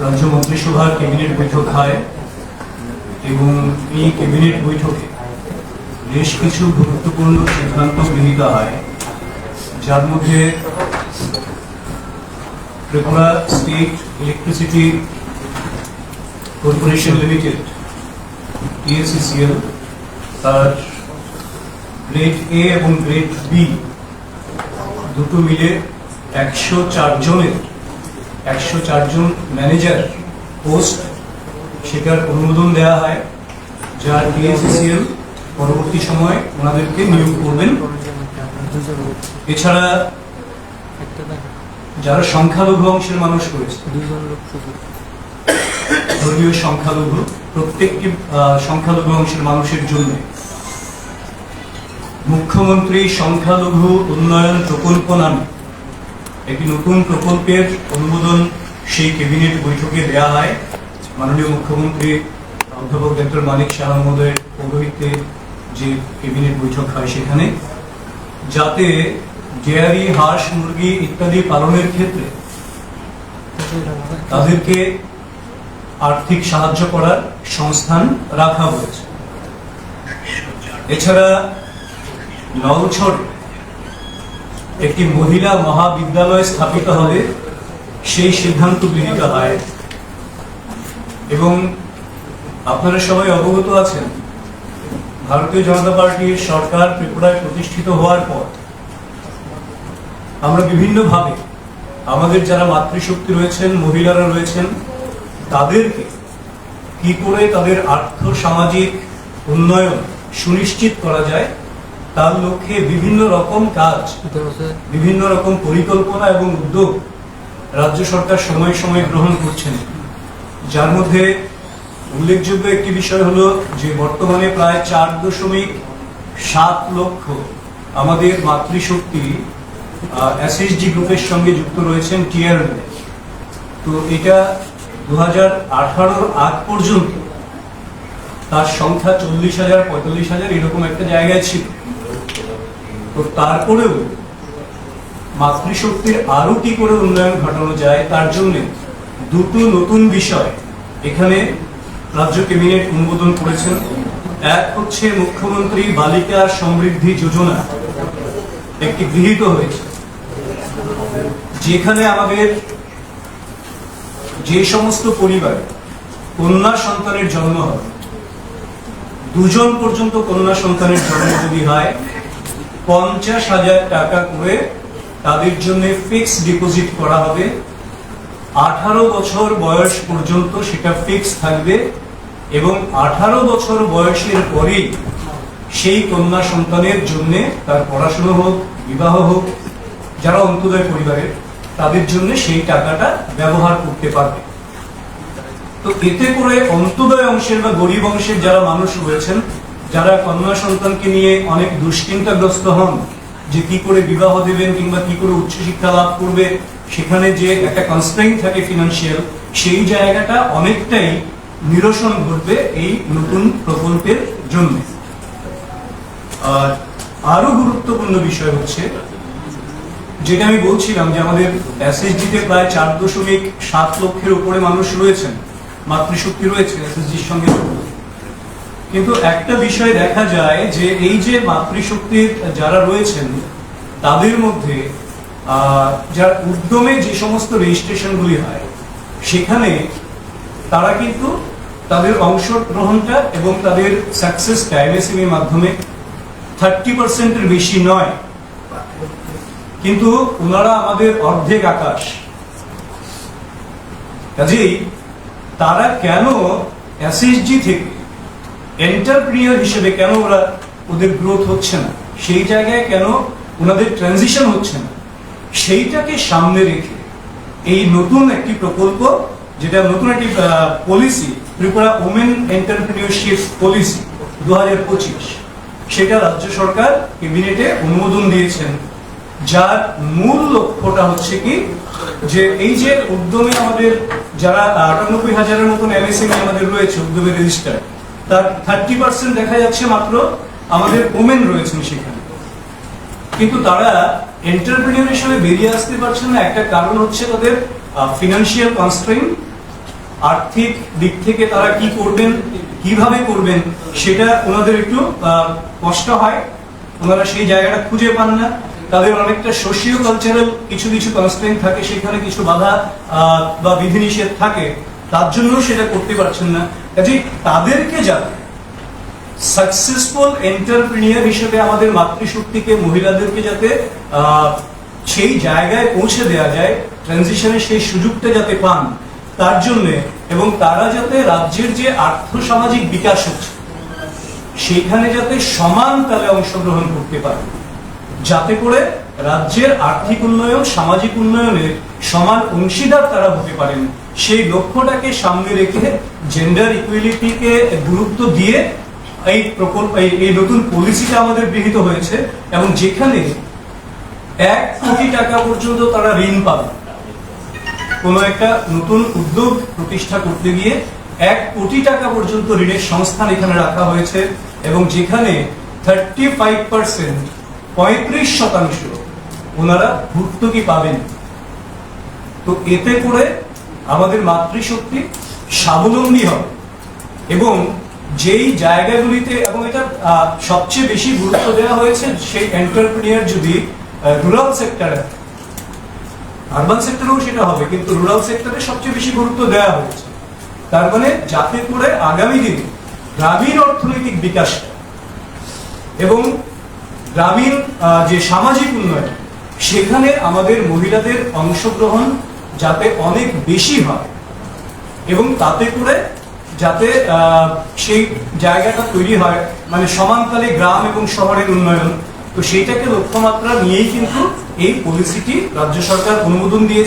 রাজ্য মন্ত্রিসভার ক্যাবিনেট বৈঠক হয় এবং এই ক্যাবিনেট বৈঠকে বেশ কিছু গুরুত্বপূর্ণ সিদ্ধান্ত গৃহীত হয়। যার মধ্যে Tripura state electricity corporation limited TACCL তার গ্রেড এ এবং গ্রেড বি দুটো মিলে একশো চার জনের একশো চারজন ম্যানেজার পোস্ট সেটার অনুমোদন দেওয়া হয় যা টিএসিসিএল পরবর্তী সময় ওনাদেরকে নিয়োগ করবেন। এছাড়া যারা সংখ্যালঘু অংশের মানুষ রয়েছে, ধর্মীয় সংখ্যালঘু, প্রত্যেকটি সংখ্যালঘু অংশের মানুষের জন্য মুখ্যমন্ত্রী সংখ্যালঘু উন্নয়ন প্রকল্প নামে একটি নতুন প্রকল্পের অনুমোদন সেই ক্যাবিনেট বৈঠকে দেয়া হয়। মাননীয় মুখ্যমন্ত্রী অধ্যাপক ডক্টর মানিক শাহ মহোদয়ের পৌরোহিত্যে যে ক্যাবিনেট বৈঠক হয় সেখানে। যাতে ডেয়ারি, হাঁস, মুরগি ইত্যাদি পালনের ক্ষেত্রে তাদেরকে আর্থিক সাহায্য করার সংস্থান রাখা হয়েছে। এছাড়া নলছড় একটি মহিলা মহাবিদ্যালয় স্থাপিত হবে, সেই সিদ্ধান্ত গৃহীত হয়। এবং আপনারা সবাই অবগত আছেন, ভারতীয় জনতা পার্টির সরকার ত্রিপুরায় প্রতিষ্ঠিত হওয়ার পর আমরা বিভিন্নভাবে আমাদের যারা মাতৃশক্তি রয়েছেন, মহিলারা রয়েছেন, তাদেরকে কি করে তাদের আর্থ সামাজিক উন্নয়ন সুনিশ্চিত করা যায় তার লক্ষ্যে বিভিন্ন রকম কাজ, বিভিন্ন রকম পরিকল্পনা এবং উদ্যোগ রাজ্য সরকার সময় সময় গ্রহণ করছেন। যার মধ্যে উল্লেখযোগ্য একটি বিষয় হলো যে বর্তমানে প্রায় চার দশমিক সাত লক্ষ আমাদের মাতৃশক্তি এসএসজি গ্রুপের সঙ্গে যুক্ত রয়েছেন টিআর তো এটা দু হাজার আগ পর্যন্ত তার সংখ্যা চল্লিশ হাজার, পঁয়তাল্লিশ হাজার এরকম একটা জায়গায় ছিল। তো তারপরেও মাতৃশক্তির আরও কি করে উন্নয়ন ঘটানো যায় তার জন্য দুটো নতুন বিষয় এখানে রাজ্য ক্যাবিনেট অনুমোদন করেছেন। এক হচ্ছে মুখ্যমন্ত্রী বালিকা সমৃদ্ধি যোজনা একটি গৃহীত হয়েছে। যেখানে আমাদের যে সমস্ত পরিবার কন্যা সন্তানের জন্ম হয়, দুজন পর্যন্ত কন্যা সন্তানের জন্ম যদি হয় পঞ্চাশ হাজার টাকা করে তাদের জন্য ফিক্স ডিপোজিট করা হবে। আঠারো বছর বয়স পর্যন্ত সেটা ফিক্স থাকবে এবং আঠারো বছর বয়সের পরেই সেই কন্যা সন্তানের জন্য তার পড়াশোনা হোক, বিবাহ হোক, যারা অন্তোদয় পরিবারের, তাদের জন্য সেই টাকাটা ব্যবহার করতে পারবে। তো এতে করে অন্তোদয় অংশের বা গরিব অংশের যারা মানুষ রয়েছেন যারা কন্যা সন্তানকে নিয়ে অনেক দুশ্চিন্তাগ্রস্ত হন যে কি করে বিবাহ দেবেন কিংবা কি করে উচ্চশিক্ষা লাভ করবে, সেখানে যে একটা কনস্ট্রেইন থাকে ফিনান্সিয়াল সেই জায়গাটা অনেকটাই নিরসন ঘটবে এই নতুন প্রকল্পের জন্য আর আরও গুরুত্বপূর্ণ বিষয় হচ্ছে, যেটা আমি বলছিলাম যে আমাদের এসএসডি তে প্রায় চার দশমিক সাত লক্ষের উপরে মানুষ রয়েছেন, মাতৃশক্তি রয়েছে এসএসজির সঙ্গে। কিন্তু একটা বিষয় দেখা যায় যে এই যে মাতৃশক্তির যারা রয়েছেন, তাদের মধ্যে যার উদ্যমে যে সমস্ত রেজিস্ট্রেশনগুলি হয়, সেখানে তারা কিন্তু তাদের অংশগ্রহণটা এবং তাদের সাকসেসটা এমএসএমই মাধ্যমে থার্টি পার্সেন্টের বেশি নয়। কিন্তু ওনারা আমাদের অর্ধেক আকাশ। কাজেই তারা কেন এসএসজি থেকে এন্টারপ্রিনিয়র হিসেবে কেন ওরা ওদের গ্রোথ হচ্ছে না? সেই জায়গায় কেন ওনাদের ট্রানজিশন হচ্ছে না? সেইটাকে সামনে রেখে এই নতুন একটি প্রকল্প, যেটা নতুন একটি policy Tripura women entrepreneurship policy দুই হাজার পঁচিশ, সেটা রাজ্য সরকার ক্যাবিনেটে অনুমোদন দিয়েছেন। যার মূল লক্ষ্যটা হচ্ছে কি? যে এই যে উদ্যমে আমাদের যারা আটানব্বই হাজারের মতন এমএসএমই আমাদের রয়েছে উদ্যোগে রেজিস্টার তার থার্টি পার্সেন্ট দেখা যাচ্ছে মাত্র আমাদের ওমেন রয়েছেন সেখানে। কিন্তু তারা এন্টারপ্রেনিয়র হিসেবে বেরিয়ে আসতে পারছে না। একটা কারণ হচ্ছে তাদের ফিনান্সিয়াল কনস্ট্রেন আর্থিক দিক থেকে তারা কি করবেন, কীভাবে করবেন, সেটা ওনাদের একটু কষ্ট হয়। ওনারা সেই জায়গাটা খুঁজে পান না। তাদের অনেকটা সোশিও কালচারাল কিছু কিছু কনস্ট্রেন্ট থাকে। সেখানে কিছু বাধা বা বিধিনিষেধ থাকে। তার জন্য সেটা করতে পারছেন না। কাজে তাদেরকে যাতে সাকসেসফুল এন্টারপ্রিনিয়ার হিসেবে আমাদের মাতৃশক্তিকে, মহিলাদেরকে যাতে সেই জায়গায় পৌঁছে দেওয়া যায় ট্রানজিশনের সেই সুযোগটা যাতে পান, তার জন্য এবং তারা যাতে রাজ্যের যে আর্থসামাজিক বিকাশ হচ্ছে সেখানে যাতে সমান তালে অংশগ্রহণ করতে পারে। যাতে করে রাজ্যের আর্থিক উন্নয়ন, সামাজিক উন্নয়নের সমান অংশীদার তারা হতে পারেন। সেই লক্ষ্যটাকে সামনে রেখে জেন্ডার ইকুয়ালিটিকে গুরুত্ব দিয়ে এই প্রকল্প এই- নতুন পলিসিটা আমাদের গৃহীত হয়েছে এবং যেখানে এক কোটি টাকা পর্যন্ত তারা ঋণ পাবে। কোনো একটা নতুন উদ্যোগ প্রতিষ্ঠা করতে গিয়ে এক কোটি টাকা পর্যন্ত ঋণের সংস্থান এখানে রাখা হয়েছে এবং যেখানে থার্টি ফাইভ পার্সেন্ট পঁয়ত্রিশ শতাংশ ওনারা ভর্তুকি পাবেন। তো এতে করে আমাদের মাতৃশক্তি স্বাবলম্বী হবে। এবং যেই জায়গাগুলিতে এবং এটা সবচেয়ে বেশি গুরুত্ব দেওয়া হয়েছে সেই এন্টারপ্রিনিয়ার যদি রুরাল সেক্টরে আরবান সেক্টরেও সেটা হবে, কিন্তু রুরাল সেক্টরে সবচেয়ে বেশি গুরুত্ব দেওয়া হয়েছে। তার মানে যাতে করে আগামী দিনে গ্রামীণ অর্থনৈতিক বিকাশ এবং গ্রামীণ যে সামাজিক উন্নয়ন, সেখানে আমাদের মহিলাদের অংশগ্রহণ যাতে অনেক বেশি হয়। এবং তাতে করে যাতে সেই জায়গাটা তৈরি হয় মানে সমানতালে গ্রাম এবং শহরের উন্নয়ন। তো সেইটাকে লক্ষ্যমাত্রা নিয়েই কিন্তু এই পলিসিটি রাজ্য সরকার অনুমোদন দিয়েছে।